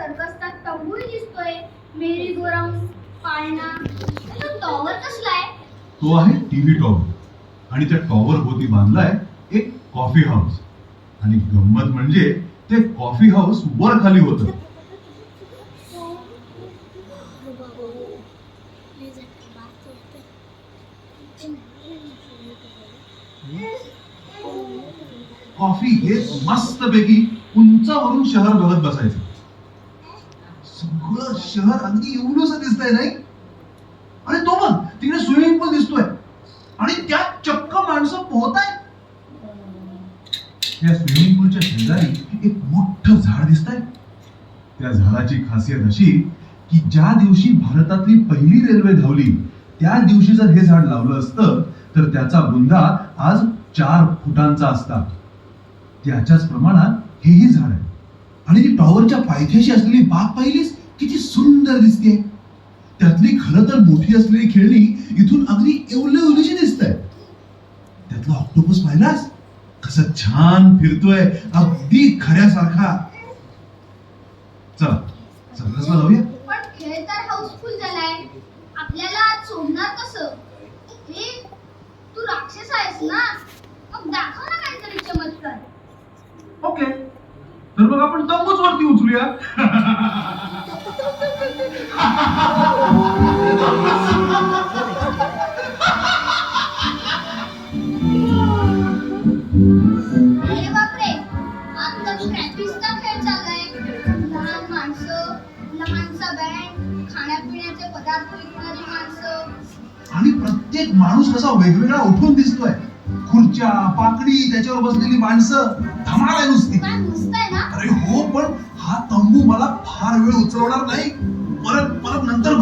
सर्कसचा तंबूही दिसतोय. मेरी गोराऊंड पाळणा. तो टॉवर कसलाय तो आहे टीव्ही टॉवर आणि त्या टॉवर भोवती बांधलाय एक कॉफी हाऊस आणि गंमत म्हणजे ते कॉफी हाऊस वर खाली होत. कॉफी हे मस्त पैकी उंचावरून शहर बघत बसायचं. सगळं शहर अगदी एवढंसं दिसतंय नाही? आणि तो मग तिकडे स्विमिंग पूल दिसतोय. आणि त्यात चक्क माणसं पोहताय या स्विमिंग पूलच्या शेजारी एक मोठं झाड दिसतंय. त्या झाडाची खासियत अशी की ज्या दिवशी भारतातली पहिली रेल्वे धावली त्या दिवशी जर हे झाड लावलं असतं तर त्याचा बुंदा आज चार फुटांचा असता. त्याच्याच प्रमाणात हेही झाड आहे. आणि ती टॉवरच्या पायथ्याशी असलेली बाग पाहिलीस? किती सुंदर दिसते त्यातली खरं तर मोठी असलेली खेळणी इथून अगदी एवढे एवढीशी दिसत आहे त्यातला ऑक्टोपस पाहिलास? कसं छान फिरतोय. अगदी खऱ्यासारखा. चला सर्कसला जाऊया. पण खेळ तर हाऊसफुल झालाय. आपल्याला आज सोडणार कसं? हे तू राक्षस आहेस ना? मग दाखव ना काहीतरी चमत्कार. ओके. तर मग आपण तंबूच वरती उचलूया. आणि प्रत्येक माणूस कसा वेगवेगळा उठून दिसतोय. खुर्च्या पाकडी त्याच्यावर बसलेली माणसं धमाल आहे नुसती. अरे हो पण हा तंबू मला फार वेळ उचलवणार नाही. परत परत नंतर